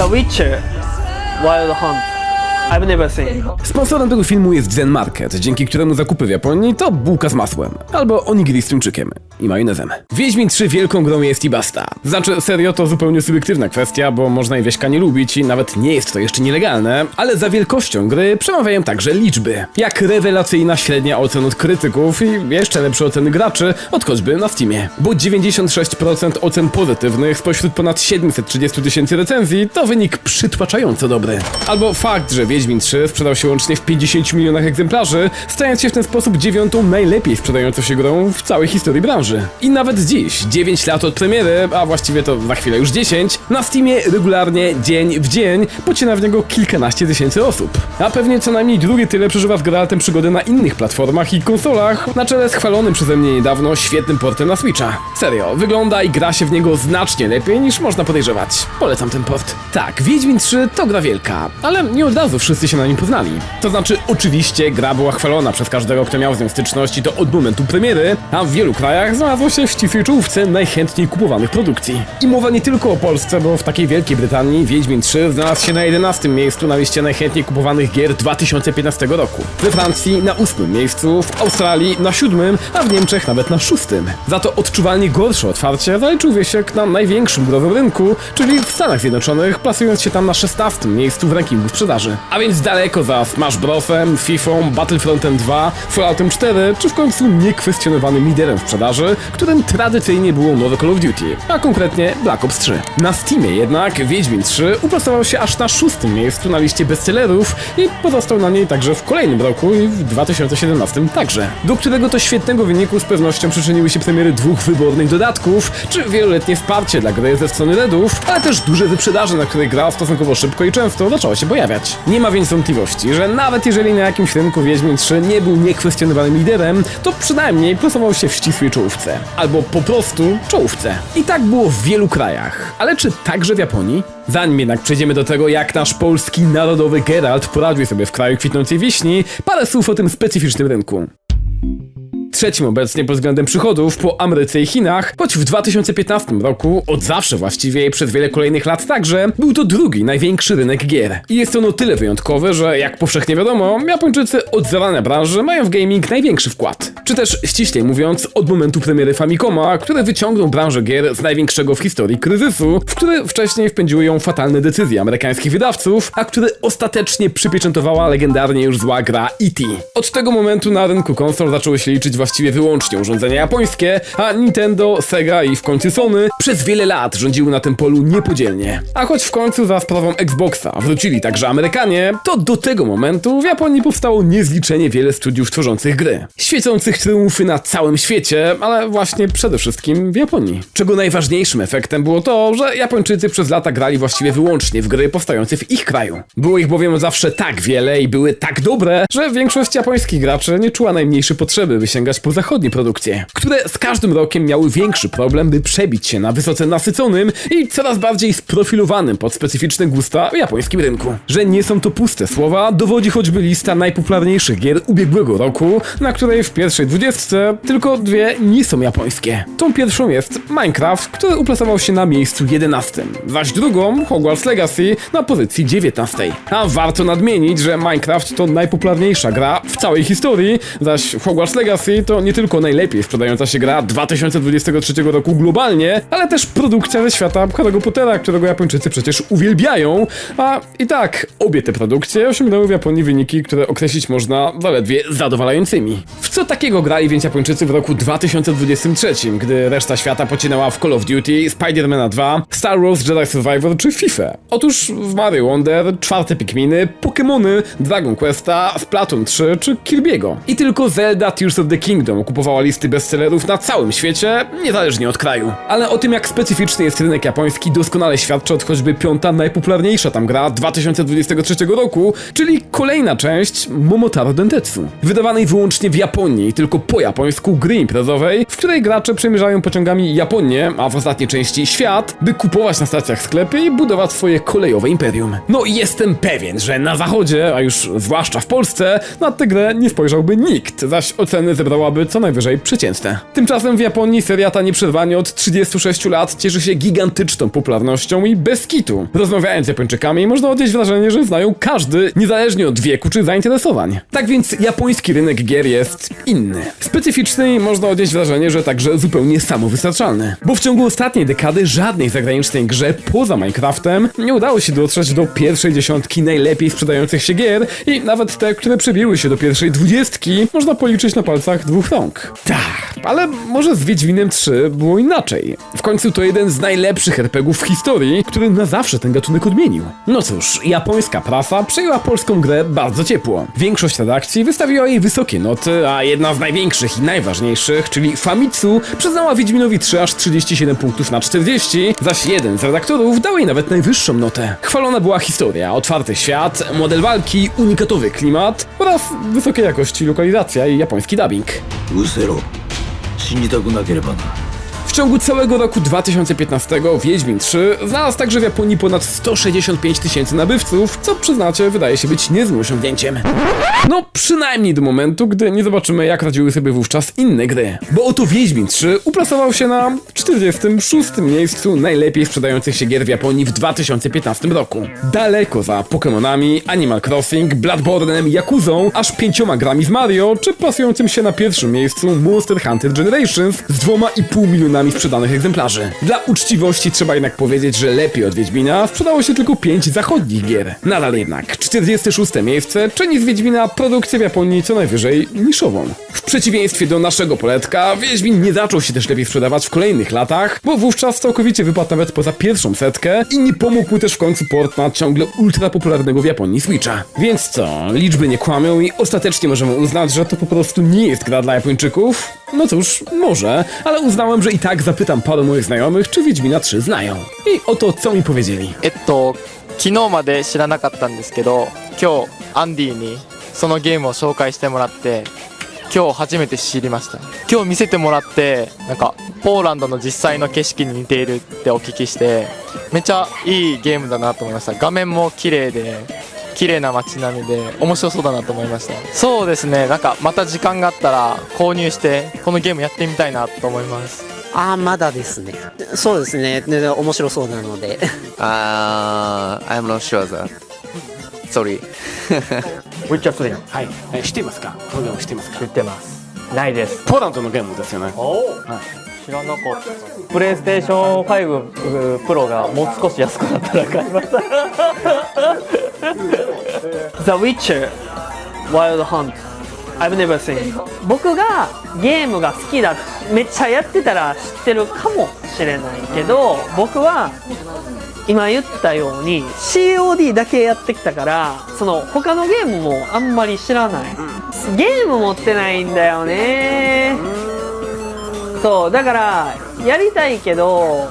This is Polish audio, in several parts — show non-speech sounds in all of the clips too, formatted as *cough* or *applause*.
The Witcher Wild Hunt. I've never seen. Sponsorem tego filmu jest Zen Market, dzięki któremu zakupy w Japonii to bułka z masłem, albo onigiri z tuńczykiem i majonezem. Wiedźmin 3 wielką grą jest i basta. Znaczy, serio to zupełnie subiektywna kwestia, bo można i wieśka nie lubić i nawet nie jest to jeszcze nielegalne, ale za wielkością gry przemawiają także liczby. Jak rewelacyjna średnia ocen od krytyków i jeszcze lepsze oceny graczy od choćby na Steamie. Bo 96% ocen pozytywnych spośród ponad 730 tysięcy recenzji to wynik przytłaczająco dobry. Albo fakt, że Wiedźmin 3 sprzedał się łącznie w 50 milionach egzemplarzy, stając się w ten sposób dziewiątą najlepiej sprzedającą się grą w całej historii branży. I nawet dziś, 9 lat od premiery, a właściwie to za chwilę już 10, na Steamie regularnie, dzień w dzień, pociera w niego kilkanaście tysięcy osób. A pewnie co najmniej drugie tyle przeżywa z Geraltem przygody na innych platformach i konsolach, na czele z chwalonym przeze mnie niedawno świetnym portem na Switcha. Serio, wygląda i gra się w niego znacznie lepiej niż można podejrzewać. Polecam ten port. Tak, Wiedźmin 3 to gra wielka, ale nie od razu wszyscy się na nim poznali. To znaczy, oczywiście gra była chwalona przez każdego, kto miał z nią styczność i to od momentu premiery, a w wielu krajach znalazło się w ścisłej czołówce najchętniej kupowanych produkcji. I mowa nie tylko o Polsce, bo w takiej Wielkiej Brytanii Wiedźmin 3 znalazł się na 11 miejscu na liście najchętniej kupowanych gier 2015 roku. We Francji na 8 miejscu, w Australii na 7, a w Niemczech nawet na 6. Za to odczuwalnie gorsze otwarcie zaliczył Wiesiek na największym growym rynku, czyli w Stanach Zjednoczonych, plasując się tam na 16 miejscu w rankingu sprzedaży. A więc daleko za Smash Brosem, FIFA, Battlefrontem 2, Falloutem 4, czy w końcu niekwestionowanym liderem sprzedaży, którym tradycyjnie było nowe Call of Duty, a konkretnie Black Ops 3. Na Steamie jednak Wiedźmin 3 uplasował się aż na szóstym miejscu na liście bestsellerów i pozostał na niej także w kolejnym roku i w 2017 także. Do którego to świetnego wyniku z pewnością przyczyniły się premiery dwóch wybornych dodatków, czy wieloletnie wsparcie dla gry ze strony Redów, ale też duże wyprzedaże, na których gra stosunkowo szybko i często zaczęła się pojawiać. Nie ma więc wątpliwości, że nawet jeżeli na jakimś rynku Wiedźmin 3 nie był niekwestionowanym liderem, to przynajmniej plasował się w ścisłej czołówce. Albo po prostu czołówce. I tak było w wielu krajach. Ale czy także w Japonii? Zanim jednak przejdziemy do tego, jak nasz polski narodowy Geralt poradził sobie w kraju kwitnącej wiśni, parę słów o tym specyficznym rynku. Trzecim obecnie pod względem przychodów po Ameryce i Chinach, choć w 2015 roku, od zawsze właściwie i przez wiele kolejnych lat także, był to drugi największy rynek gier. I jest ono tyle wyjątkowe, że jak powszechnie wiadomo, Japończycy od zarania branży mają w gaming największy wkład. Czy też ściślej mówiąc, od momentu premiery Famicoma, które wyciągnął branżę gier z największego w historii kryzysu, w który wcześniej wpędziły ją fatalne decyzje amerykańskich wydawców, a który ostatecznie przypieczętowała legendarnie już zła gra E.T. Od tego momentu na rynku konsol zaczęły się liczyć właściwie wyłącznie urządzenia japońskie, a Nintendo, Sega i w końcu Sony przez wiele lat rządziły na tym polu niepodzielnie. A choć w końcu za sprawą Xboxa wrócili także Amerykanie, to do tego momentu w Japonii powstało niezliczenie wiele studiów tworzących gry. Świecących triumfy na całym świecie, ale właśnie przede wszystkim w Japonii. Czego najważniejszym efektem było to, że Japończycy przez lata grali właściwie wyłącznie w gry powstające w ich kraju. Było ich bowiem zawsze tak wiele i były tak dobre, że większość japońskich graczy nie czuła najmniejszej potrzeby, by sięgać po zachodnie produkcje, które z każdym rokiem miały większy problem, by przebić się na wysoce nasyconym i coraz bardziej sprofilowanym pod specyficzne gusta japońskim rynku. Że nie są to puste słowa, dowodzi choćby lista najpopularniejszych gier ubiegłego roku, na której w pierwszej dwudziestce tylko dwie nie są japońskie. Tą pierwszą jest Minecraft, który uplasował się na miejscu 11, zaś drugą Hogwarts Legacy na pozycji 19. A warto nadmienić, że Minecraft to najpopularniejsza gra w całej historii, zaś Hogwarts Legacy to nie tylko najlepiej sprzedająca się gra 2023 roku globalnie, ale też produkcja ze świata Harry'ego Pottera, którego Japończycy przecież uwielbiają, a i tak obie te produkcje osiągnęły w Japonii wyniki, które określić można zaledwie zadowalającymi. W co takiego grali więc Japończycy w roku 2023, gdy reszta świata pocinała w Call of Duty, Spider-Mana 2, Star Wars Jedi Survivor czy FIFA? Otóż w Mario Wonder, czwarte Pikminy, Pokémony, Dragon Questa, Splatoon 3 czy Kirby'ego. I tylko Zelda Tears of the Kingdom okupowała listy bestsellerów na całym świecie, niezależnie od kraju. Ale o tym jak specyficzny jest rynek japoński doskonale świadczy od choćby piąta najpopularniejsza tam gra 2023 roku, czyli kolejna część Momotaro Dentetsu. Wydawanej wyłącznie w Japonii tylko po japońsku gry imprezowej, w której gracze przemierzają pociągami Japonię, a w ostatniej części świat, by kupować na stacjach sklepy i budować swoje kolejowe imperium. No i jestem pewien, że na zachodzie, a już zwłaszcza w Polsce, na tę grę nie spojrzałby nikt, zaś oceny zebrała uważałaby co najwyżej przeciętne. Tymczasem w Japonii seria ta nieprzerwanie od 36 lat cieszy się gigantyczną popularnością i bez kitu. Rozmawiając z Japończykami można odnieść wrażenie, że znają każdy, niezależnie od wieku czy zainteresowań. Tak więc japoński rynek gier jest inny. Specyficzny i można odnieść wrażenie, że także zupełnie samowystarczalny. Bo w ciągu ostatniej dekady żadnej zagranicznej grze poza Minecraftem nie udało się dotrzeć do pierwszej dziesiątki najlepiej sprzedających się gier i nawet te, które przebiły się do pierwszej dwudziestki, można policzyć na palcach dwóch rąk. Tak, ale może z Wiedźminem 3 było inaczej. W końcu to jeden z najlepszych RPGów w historii, który na zawsze ten gatunek odmienił. No cóż, japońska prasa przyjęła polską grę bardzo ciepło. Większość redakcji wystawiła jej wysokie noty, a jedna z największych i najważniejszych, czyli Famitsu, przyznała Wiedźminowi 3 aż 37 punktów na 40, zaś jeden z redaktorów dał jej nawet najwyższą notę. Chwalona była historia, otwarty świat, model walki, unikatowy klimat oraz wysokiej jakości lokalizacja i japoński dubbing. 失せろ。死にたくなければな。W ciągu całego roku 2015 Wiedźmin 3 znalazł także w Japonii ponad 165 tysięcy nabywców, co przyznacie wydaje się być niezłym osiągnięciem. No przynajmniej do momentu, gdy nie zobaczymy jak radziły sobie wówczas inne gry. Bo oto Wiedźmin 3 uplasował się na 46 miejscu najlepiej sprzedających się gier w Japonii w 2015 roku. Daleko za Pokémonami, Animal Crossing, Bloodborne'em, Yakuzą, aż pięcioma grami z Mario, czy plasującym się na pierwszym miejscu Monster Hunter Generations z 2,5 milionami sprzedanych egzemplarzy. Dla uczciwości trzeba jednak powiedzieć, że lepiej od Wiedźmina sprzedało się tylko 5 zachodnich gier. Nadal jednak 46 miejsce czyni z Wiedźmina produkcję w Japonii co najwyżej niszową. W przeciwieństwie do naszego poletka, Wiedźmin nie zaczął się też lepiej sprzedawać w kolejnych latach, bo wówczas całkowicie wypadł nawet poza pierwszą setkę i nie pomógł mu też w końcu port na ciągle ultra popularnego w Japonii Switcha. Więc co, liczby nie kłamią i ostatecznie możemy uznać, że to po prostu nie jest gra dla Japończyków? No cóż, może, ale uznałem, że i tak zapytam paru moich znajomych, czy Wiedźmina 3 znają. I oto co mi powiedzieli. えっと昨日まで知らなかったんですけど今日アンディにそのゲームを紹介してもらって今日初めて知りました今日見せてもらってなんかポーランドの実際の景色に似ているってお聞きしてめっちゃいいゲームだなと思いました画面も綺麗で綺麗な街並みで面白そうだなと思いました。そうですね。なんかまた時間があったら購入してこのゲームやってみたいなと思います。ああまだですね。そうですね。で面白そうなので。*laughs* Uh, I'm not sure that. Sorry. ウィッチャー3はい、え知っていますか？このゲーム知っていますか？知ってます。ないです。ポーランドのゲームですよね。知らなかった。プレイステーション5プロがもう少し安くなったら買いました *laughs* The Witcher Wild Hunt. I've never seen. 僕がゲームが好きだめっちゃやってたら知ってるかもしれないけど僕は今言ったように COD だけやってきたからその他のゲームもあんまり知らない、ゲーム持ってないんだよね。そうだからやりたいけど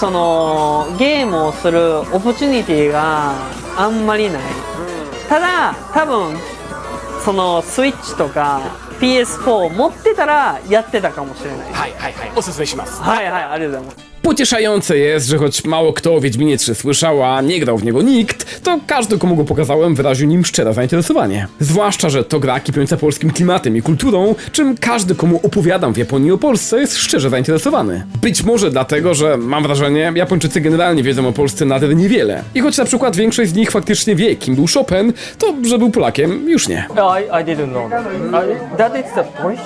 そのゲームをするオプチュニティがあんまりない、ただ多分そのスイッチとか PS4 持ってたらやってたかもしれない。はいはいはい、おすすめします。はいはいありがとうございます Pocieszające jest, że choć mało kto o Wiedźminie 3 słyszał, a nie grał w niego nikt, to każdy, komu go pokazałem, wyraził nim szczere zainteresowanie. Zwłaszcza, że to gra kipiąca polskim klimatem i kulturą, czym każdy, komu opowiadam w Japonii o Polsce, jest szczerze zainteresowany. Być może dlatego, że mam wrażenie, Japończycy generalnie wiedzą o Polsce nader niewiele. I choć na przykład większość z nich faktycznie wie, kim był Chopin, to, że był Polakiem, już nie. I, I didn't know. I, that is the Polish?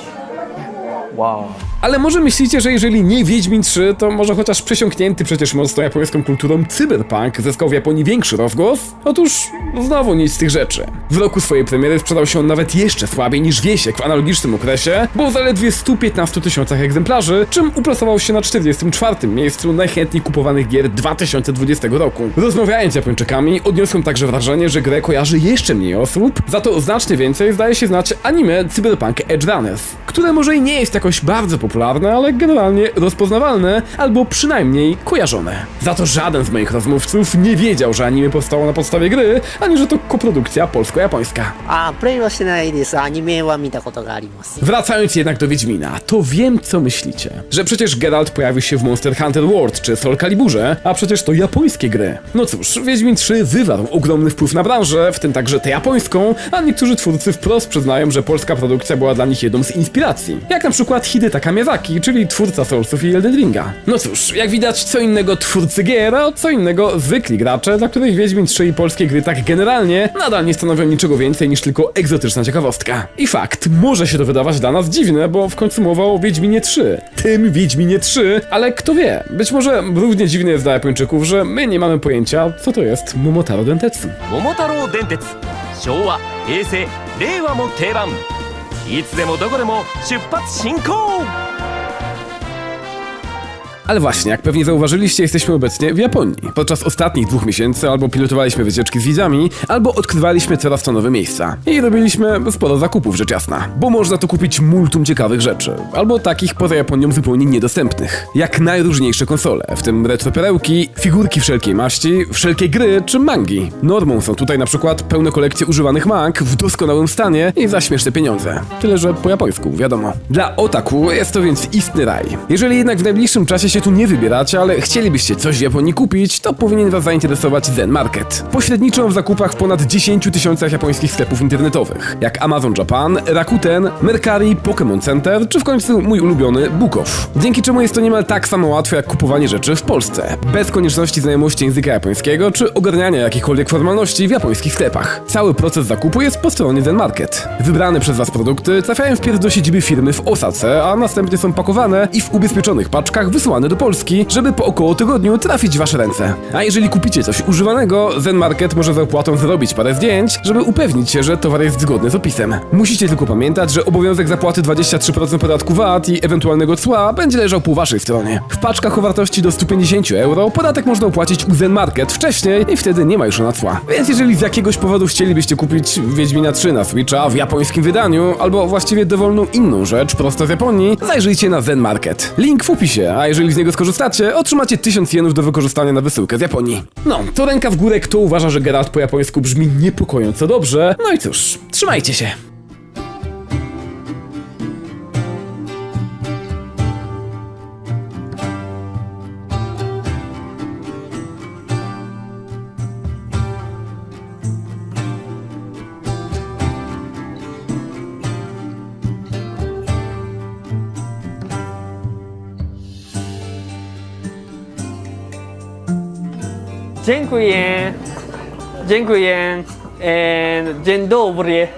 Wow. Ale może myślicie, że jeżeli nie Wiedźmin 3, to może chociaż przesiąknięty przecież mocno japońską kulturą cyberpunk zyskał w Japonii większy rozgłos? Otóż znowu nic z tych rzeczy. W roku swojej premiery sprzedał się on nawet jeszcze słabiej niż Wiesiek w analogicznym okresie, bo zaledwie 115 tysiącach egzemplarzy, czym uplasował się na 44 miejscu najchętniej kupowanych gier 2020 roku. Rozmawiając z Japończykami, odniosłem także wrażenie, że grę kojarzy jeszcze mniej osób, za to znacznie więcej zdaje się znać anime Cyberpunk Edge Runners, które może i nie jest jakoś bardzo popularne, popularne, ale generalnie rozpoznawalne, albo przynajmniej kojarzone. Za to żaden z moich rozmówców nie wiedział, że anime powstało na podstawie gry, ani że to koprodukcja polsko-japońska. あプレイはしてないですアニメは見たことがあります Wracając jednak do Wiedźmina, to wiem co myślicie. Że przecież Geralt pojawił się w Monster Hunter World czy Soul Caliburze, a przecież to japońskie gry. No cóż, Wiedźmin 3 wywarł ogromny wpływ na branżę, w tym także tę japońską, a niektórzy twórcy wprost przyznają, że polska produkcja była dla nich jedną z inspiracji. Jak na przykład Hidetaka Miyazaki, czyli twórca Soulsów i Elden Ringa. No cóż, jak widać, co innego twórcy gier, a co innego zwykli gracze, dla których Wiedźmin 3 i polskie gry tak generalnie nadal nie stanowią niczego więcej niż tylko egzotyczna ciekawostka. I fakt, może się to wydawać dla nas dziwne, bo w końcu mowa o Wiedźminie 3. Tym Wiedźminie 3, ale kto wie, być może równie dziwne jest dla Japończyków, że my nie mamy pojęcia, co to jest Momotaro Dentetsu. 桃太郎電鉄昭和平成令和も定番いつでもどこでも出発進行 ale właśnie, jak pewnie zauważyliście, jesteśmy obecnie w Japonii. Podczas ostatnich dwóch miesięcy albo pilotowaliśmy wycieczki z widzami, albo odkrywaliśmy coraz to nowe miejsca. I robiliśmy sporo zakupów, rzecz jasna. Bo można tu kupić multum ciekawych rzeczy, albo takich poza Japonią zupełnie niedostępnych. Jak najróżniejsze konsole, w tym retroperełki, figurki wszelkiej maści, wszelkie gry czy mangi. Normą są tutaj na przykład pełne kolekcje używanych mang w doskonałym stanie i za śmieszne pieniądze. Tyle, że po japońsku, wiadomo. Dla otaku jest to więc istny raj. Jeżeli jednak w najbliższym czasie się tu nie wybieracie, ale chcielibyście coś w Japonii kupić, to powinien was zainteresować Zen Market. Pośredniczą w zakupach w ponad 10 tysiącach japońskich sklepów internetowych, jak Amazon Japan, Rakuten, Mercari, Pokémon Center, czy w końcu mój ulubiony Bukow. Dzięki czemu jest to niemal tak samo łatwe jak kupowanie rzeczy w Polsce. Bez konieczności znajomości języka japońskiego, czy ogarniania jakichkolwiek formalności w japońskich sklepach. Cały proces zakupu jest po stronie Zen Market. Wybrane przez was produkty trafiają wpierw do siedziby firmy w Osace, a następnie są pakowane i w ubezpieczonych paczkach do Polski, żeby po około tygodniu trafić w wasze ręce. A jeżeli kupicie coś używanego, Zen Market może za opłatą zrobić parę zdjęć, żeby upewnić się, że towar jest zgodny z opisem. Musicie tylko pamiętać, że obowiązek zapłaty 23% podatku VAT i ewentualnego cła będzie leżał po waszej stronie. W paczkach o wartości do 150 euro podatek można opłacić u Zen Market wcześniej i wtedy nie ma już na cła. Więc jeżeli z jakiegoś powodu chcielibyście kupić Wiedźmina 3 na Switcha w japońskim wydaniu, albo właściwie dowolną inną rzecz prosto z Japonii, zajrzyjcie na Zen Market. Link w opisie, a jeżeli z niego skorzystacie, otrzymacie 1000 jenów do wykorzystania na wysyłkę z Japonii. No, to ręka w górę, kto uważa, że Geralt po japońsku brzmi niepokojąco dobrze. No i cóż, trzymajcie się. Dziękuję. Dziękuję. E, dzień dobry.